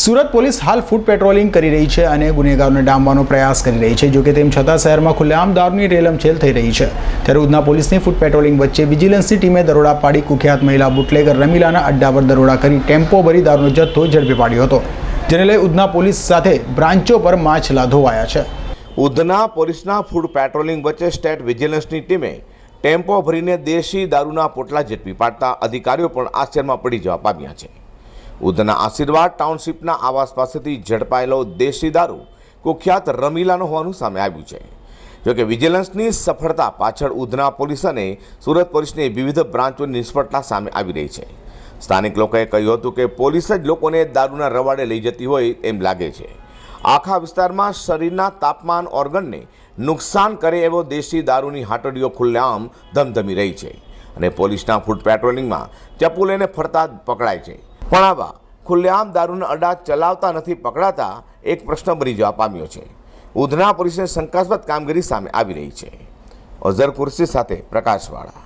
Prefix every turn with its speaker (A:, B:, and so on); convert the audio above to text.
A: Surat police હાલ foot patrolling કરી રહી છે અને ગુનેગારોને ડામવાનો પ્રયાસ કરી રહી છે, જોકે તેમ છતાં શહેરમાં ખુલ્લેઆમ દારૂની રેલમછેલ થઈ રહી છે. ત્યારે ઉધના પોલીસની ફૂડ પેટ્રોલિંગ વચ્ચે વિજિલન્સની ટીમે દરોડા પાડી કુખ્યાત મહિલા બુટલેગર રમીલાના અડ્ડા પર દરોડા કરી ટેમ્પો ભરી દારૂનો જથ્થો ઝડપી પાડ્યો હતો. જેને લઈ ઉધના પોલીસ સાથે બ્રાન્ચો પર માછલા ધોવાયા છે.
B: ઉધના પોલીસના ફૂડ પેટ્રોલિંગ વચ્ચે સ્ટેટ વિજિલન્સની ટીમે ટેમ્પો ભરીને દેશી દારૂના પોટલા ઝડપી પાડતા અધિકારીઓ પણ આશ્ચર્યમાં પડી જવા પામ્યા છે. ઉધના આશીર્વાદ ટાઉનશીપના આવાસ પાસેથી ઝડપાયેલો દેશી દારૂ કુખ્યાત રમીલાનો હોવાનું સામે આવ્યું છે. જોકે વિજિલન્સની સફળતા પાછળ ઉધના પોલીસ અને સુરત પોલીસની વિવિધ બ્રાન્ચોની નિષ્ફળતા સામે આવી રહી છે. સ્થાનિક લોકોએ કહ્યું હતું કે પોલીસ જ લોકોને દારૂના રવાડે લઈ જતી હોય એમ લાગે છે. આખા વિસ્તારમાં શરીરના તાપમાન ઓર્ગનને નુકસાન કરે એવો દેશી દારૂની હાટડીઓ ખુલ્લેઆમ ધમધમી રહી છે અને પોલીસના ફૂડ પેટ્રોલિંગમાં ચપ્પુ લઈને ફરતા પકડાય છે. પણ આવા ખુલ્લેઆમ દારૂના અડા ચલાવતા નથી, પકડાતા, એક પ્રશ્ન બની જવા પામ્યો છે. ઉધના પોલીસની શંકાસ્પદ કામગીરી સામે આવી રહી છે. અઝર કુર્સી સાથે પ્રકાશવાળા.